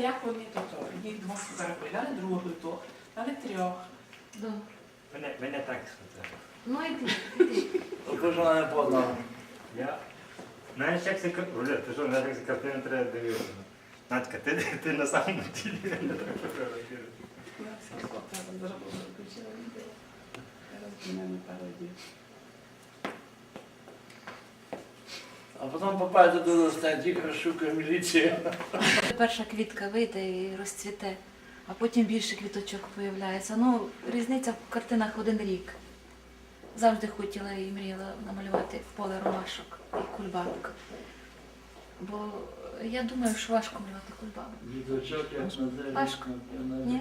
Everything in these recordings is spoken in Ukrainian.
як вони то. Їх двох фотографували, дали другу дали трьох. Да. Мене, мене так сказали. Ну іди, іди. Тобто ж не познала. Я... Знаєш, як це Оля, ти що, знаєш, як це картина треба дивитися? Надька, ти, ти на самому ділі не треба фотографувати. Я все фото зробила, включила відео. Зараз до мене пародію. А потім попаде до статті, шукає міліцію. Перша квітка вийде і розцвіте, а потім більше квіточок появляється. Ну, різниця в картинах один рік. Завжди хотіла і мріяла намалювати поле ромашок і кульбабок. Бо я думаю, що важко малювати кульбабок. На Ні?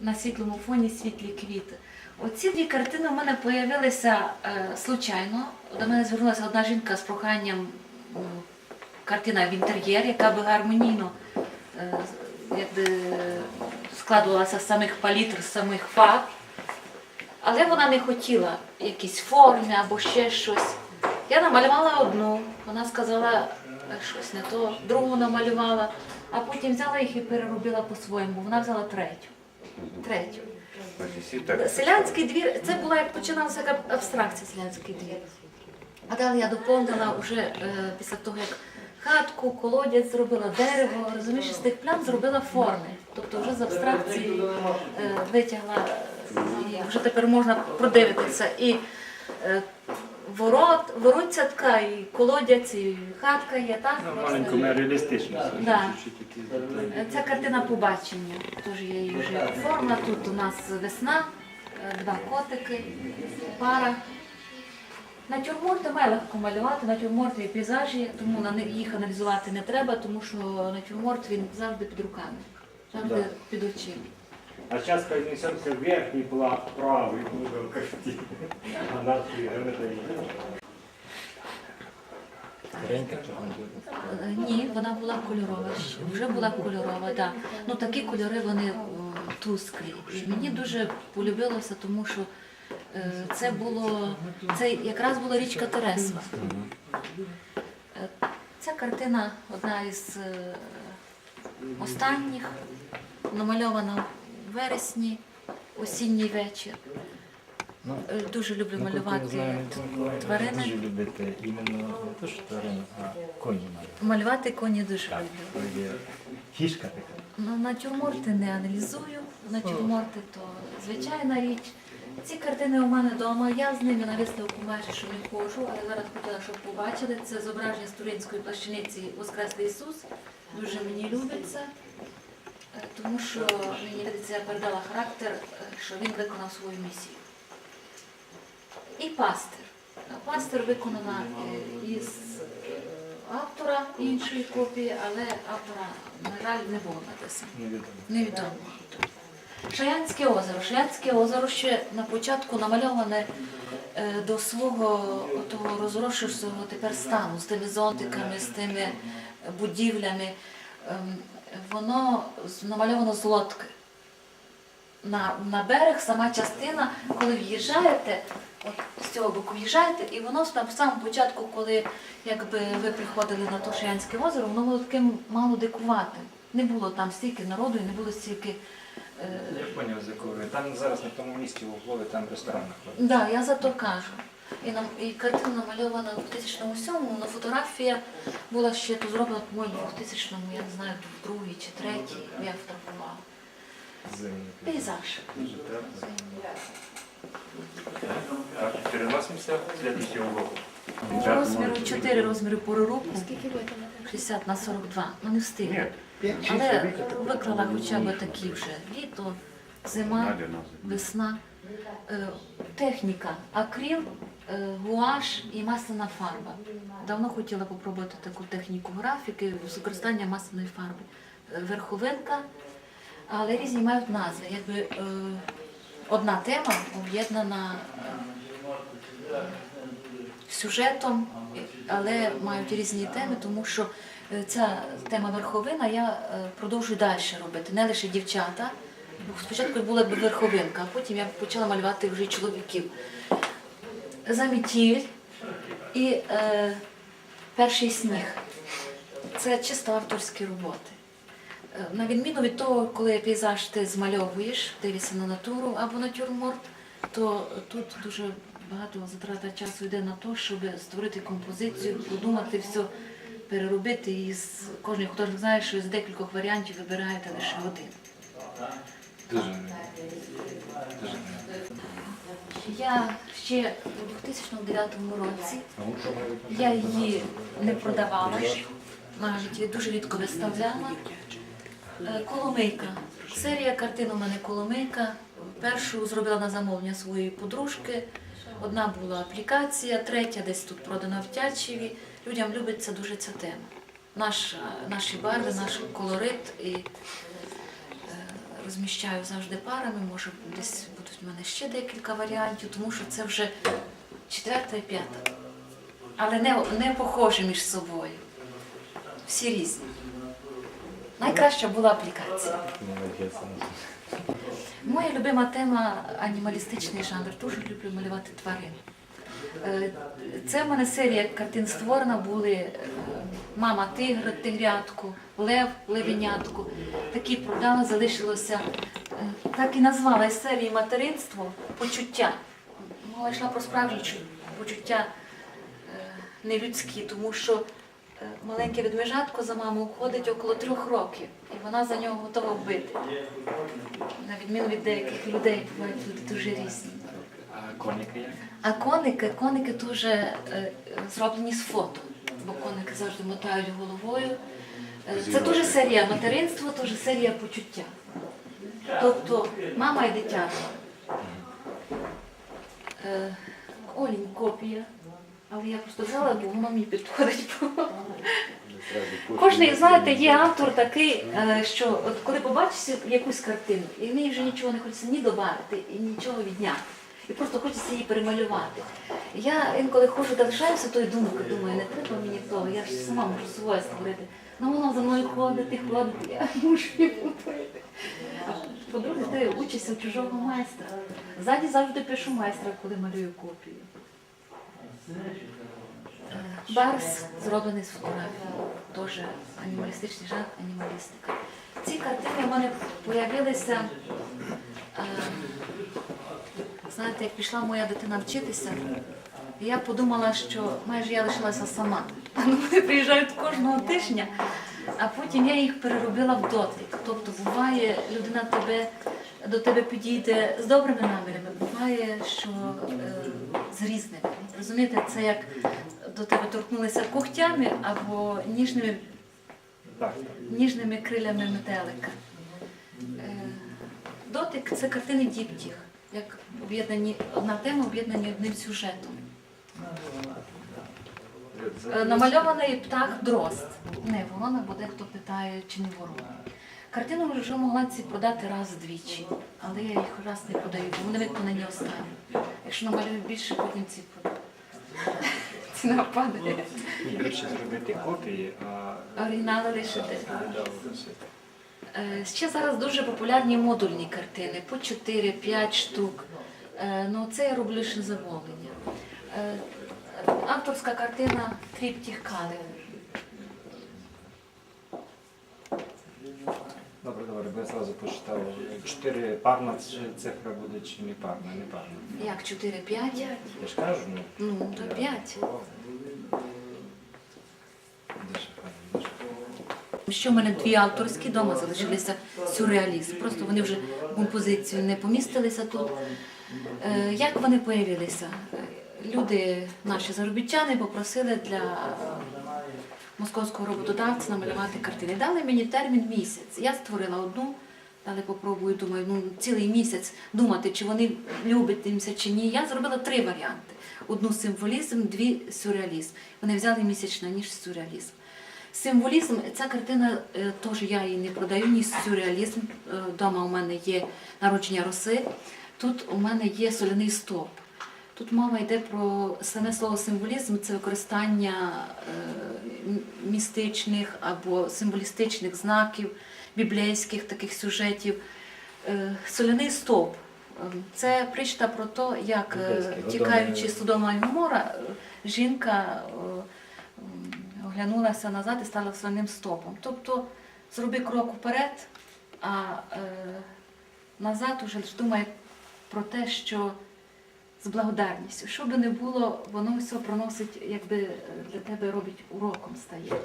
на світлому фоні світлі квіти. Оці дві картини у мене з'явилися е, случайно. До мене звернулася одна жінка з проханням картина в інтер'єр, яка би гармонійно е, якби, складувалася з самих палітр, з самих фарб. Але вона не хотіла якісь форми або ще щось. Я намалювала одну, вона сказала е, щось не то, другу намалювала, а потім взяла їх і переробила по-своєму. Вона взяла третю. Третю. Селянський двір, це була як починалася як абстракція селянський двір. А далі я доповнила вже е, після того, як хатку, колодязь зробила, дерево, розумієш, з тих плям зробила форми. Тобто вже з абстракції е, витягла, і вже тепер можна продивитися. І е, ворот, воротця така, і колодязь, і хатка є, так? Маленько, ми реалістично. Да. Це картина побачення. Тож я її вже оформила. Тут у нас весна, е, два котики, пара. Натюрморти має легко малювати, натюрморти і пейзажі, тому на їх аналізувати не треба, тому що натюрморт він завжди під руками, завжди Да. під очима. А зараз перенесемося в верхній пла- правий угол картини. А дає. Е, Ні, вона була кольорова. ще. Вже була кольорова, так. Ну такі кольори вони о, тусклі. І мені дуже полюбилося, тому що це було це якраз була річка Тересва. Е, Ця картина одна із е, останніх, намальована в вересні, осінній вечір. Ну, Е, Дуже люблю малювати тварини. Дуже любите іменно не те, що тварини, а коні мають. Малювати коні дуже люблю. фішка така. Ну, натюрморти не аналізую. Натюрморти то звичайна річ. Ці картини у мене вдома. Я з ними на виставку майже що не ходжу, але зараз хотіла, щоб побачили. Це зображення з туринської плащаниці Воскреслий Ісус. Дуже мені любиться, е, тому що мені видиться, я передала характер, е, що він виконав свою місію. І пастир. Пастир виконана е, із е, автора іншої копії, але автора, на жаль, не було написано. Невідомо. Шаянське озеро. Шаянське озеро ще на початку намальоване е, до свого того розрошившого тепер стану з тими зонтиками, з тими будівлями. Ем, Воно намальовано з лодки. На, на берег сама частина, коли в'їжджаєте, от з цього боку в'їжджаєте, і воно там в самому початку, коли якби ви приходили на то Шаянське озеро, воно було таким мало дикуватим. Не було там стільки народу і не було стільки. Я зрозумів, з якого ви. Там зараз на тому місці в углові, там ресторан знаходиться. Да, я за то кажу. І, нам, і картина намальована у 2007-му, але фотографія була ще тут зроблена, по-моєму, у 2000-му, я не знаю, в другій чи третій, я фотографувала. Пейзаж. Дуже тепло. Так, переносимося в следующий угол. Розміру 4 розміри пору руку. 60 на 42. Ну не встигли. Але виклала хоча б такі вже літо, зима, весна. Е, Техніка, акрил, е, гуаш і масляна фарба. Давно хотіла попробувати таку техніку графіки з використанням масляної фарби. Е, Верховинка, але різні мають назви. Якби одна тема об'єднана сюжетом, але мають різні теми, тому що е, ця тема верховина я е, продовжую далі робити, не лише дівчата. Бо Спочатку була б верховинка, а потім я почала малювати вже чоловіків. Замітіль і е, перший сніг. Це чисто авторські роботи. Е, На відміну від того, коли пейзаж ти змальовуєш, дивишся на натуру або натюрморт, то тут дуже багато затрата часу йде на те, щоб створити композицію, подумати все, переробити. І з кожен художник знає, що з декількох варіантів вибираєте лише один. Дуже дуже Я ще у 2009 році я її не продавала, навіть дуже рідко виставляла. Е, Коломийка. Серія картин у мене Коломийка. Першу зробила на замовлення своєї подружки. Одна була аплікація, третя десь тут продана в Тячеві. Людям любиться дуже ця тема. Наш, е, наші барви, наш колорит і е, розміщаю завжди парами. Може, десь будуть в мене ще декілька варіантів, тому що це вже четверта і п'ята. Але не, не похожі між собою. Всі різні. Найкраща була аплікація. Моя любима тема анімалістичний жанр. Дуже люблю малювати тварин. Е, Це в мене серія картин створена були е, мама тигр, тигрятку, лев, левенятку. Такі продала, залишилося. е, Так і назвала із серії материнство почуття. Мова йшла про справжні почуття нелюдські, тому що маленьке ведмежатко за маму ходить около трьох років, і вона за нього готова вбити. На відміну від деяких людей, бувають люди дуже різні. А коніки як? А коники, коники теж е, е, зроблені з фото, бо коники завжди мотають головою. Е, Це теж серія материнства, теж серія почуття. Тобто мама і дитя. Е, Олінь копія. Але я просто взяла, бо воно мені підходить. Кожний, знаєте, є автор такий, е, що от коли побачиш якусь картину, і в неї вже нічого не хочеться ні добавити, і нічого відняти. І просто хочеться її перемалювати. Я інколи ходжу, залишаюся тою думкою, думаю, не треба мені того, я ж сама можу своє створити. Ну воно за мною ходить і ходить, я мушу її купити. А по-друге, ти учишся у чужого майстра. Ззаді завжди пишу майстра, коли малюю копію. Барс зроблений з фотографії, теж анімалістичний жанр, анімалістика. Ці картини в мене з'явилися, е, знаєте, як пішла моя дитина вчитися, я подумала, що майже я лишилася сама. Вони приїжджають кожного тижня, а потім я їх переробила в дотик. Тобто буває, людина тебе до тебе підійде з добрими намірами, буває, що е, з різними. Розумієте, це як до тебе торкнулися когтями або ніжними, ніжними крилями метелика. Е, дотик це картини діптіх, як об'єднані одна тема, об'єднані одним сюжетом. Е, Намальований птах дрозд. Не ворона, бо дехто питає, чи не ворона. Картину вже могла ці продати раз двічі, але я їх раз не продаю, бо вони виконані останні. Якщо намалюю більше, потім ці. Ціна падає. Ні, зробити копії, а Оригінали лишити. Е, Ще зараз дуже популярні модульні картини по 4-5 штук. Е, Ну, це я роблю лише замовлення. Е, Авторська картина Тріптіх Калин. Добре, добре, бо я зразу почитав. Чотири парна цифра буде чи не парна, не парна. Як 4-5? Я ж кажу, ну. Ну, то 5. Дуже гарно, дуже. Що в мене дві авторські дома залишилися сюрреаліст. Просто вони вже в композицію не помістилися тут. Е, Як вони появилися? Люди, наші заробітчани, попросили для московського роботодавця намалювати картини. Дали мені термін місяць. Я створила одну, далі попробую, думаю, ну цілий місяць думати, чи вони люблять чи ні. Я зробила три варіанти: одну символізм, дві сюрреалізм. Вони взяли місячна ніж сюрреалізм. Символізм, ця картина е, теж я її не продаю, ні сюрреалізм. Е, Вдома у мене є народження роси. Тут у мене є соляний стовп. Тут мова йде про саме слово символізм це використання е, містичних або символістичних знаків, біблійських таких сюжетів. Е, Соляний стовп. Е, Це причта про те, як тікаючи з Содома і Гомора, жінка оглянулася назад і стала соляним стопом. Тобто зроби крок вперед, а назад уже лиш думай про те, що з благодарністю. Що би не було, воно все проносить, якби е, для тебе робить уроком стає.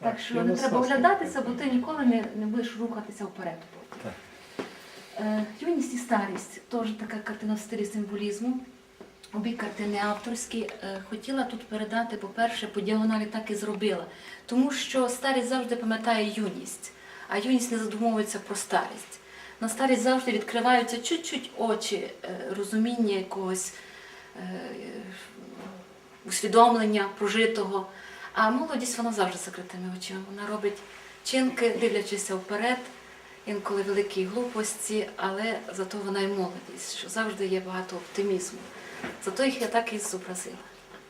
Так що не треба оглядатися, бо ти ніколи не, не будеш рухатися вперед. потім. Е, Юність і старість теж така картина в стилі символізму. Обі картини авторські. Е, Хотіла тут передати, по-перше, по діагоналі так і зробила. Тому що старість завжди пам'ятає юність, а юність не задумовується про старість. На старість завжди відкриваються чуть-чуть очі, е, розуміння якогось е, усвідомлення прожитого. А молодість вона завжди закритими очима. Вона робить чинки, дивлячися вперед, інколи великі глупості, але зато вона і молодість, що завжди є багато оптимізму. Зато їх я так і зобразила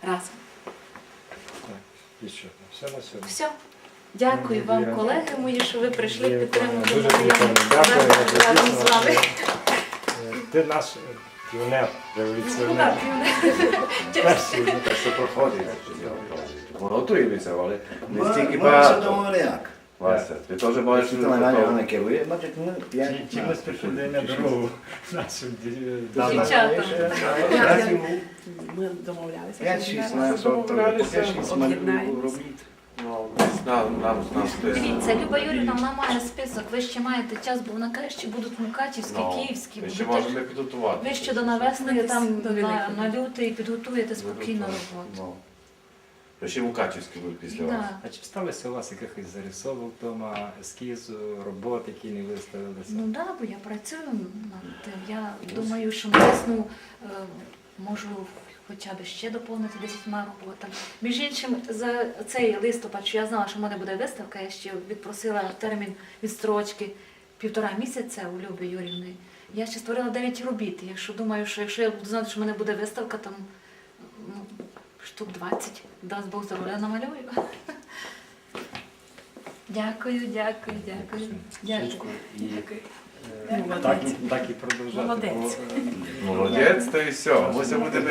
разом. Так, і що? Все на сьогодні. Все. Дякую вам, колеги мої, що ви прийшли підтримати Дуже мене. дякую. Дякую. разом з вами. е, Ти наш е, піонер, Ну, революціонер. Перший. Що проходить. Готуємося, але не стільки багато. Вася, ти теж маєш не ну. Чи- Чимось прийшли на дорогу нашим Дівчатам. Ми домовлялися. Я що нам, нам, нам. Дивіться, Люба Юрівна, вона має список, ви ще маєте час, бо вона каже, що будуть мукачівські, Ну, київські. Ще будуть можемо підготувати. Ви ще до навесни там До на, Великого. на лютий підготуєте спокійно роботу. Ну. Ще Мукачівський буде після вас. Да. А чи сталося у вас якихось зарисовок вдома, ескізу, робот, які не виставилися? Ну так, да, бо я працюю над тим. Я думаю, що на весну е, можу хоча б ще доповнити десятьма роботами. Між іншим, за цей листопад, що я знала, що в мене буде виставка, я ще відпросила термін відстрочки півтора місяця у Люби Юрівни. Я ще створила 9 робіт. Якщо думаю, що якщо я буду знати, що в мене буде виставка, там ну, штук 20, дасть Бог здоров'я намалюю. Дякую, дякую, дякую. Дякую. Дякую. Так, і- так і продовжати. Молодець. е, Молодець, то і все. Ми се будемо,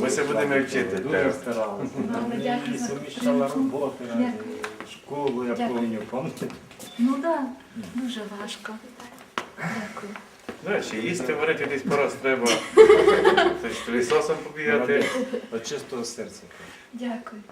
ми се будемо вчити. Дуже старалася. І за суміщала роботи, школу, я Дякую. пам'ятаю. Ну так, да, дуже важко. Дякую. Знаєш, їсти варити десь пораз треба. Тобто лісосом побігати. От чистого серця. Дякую.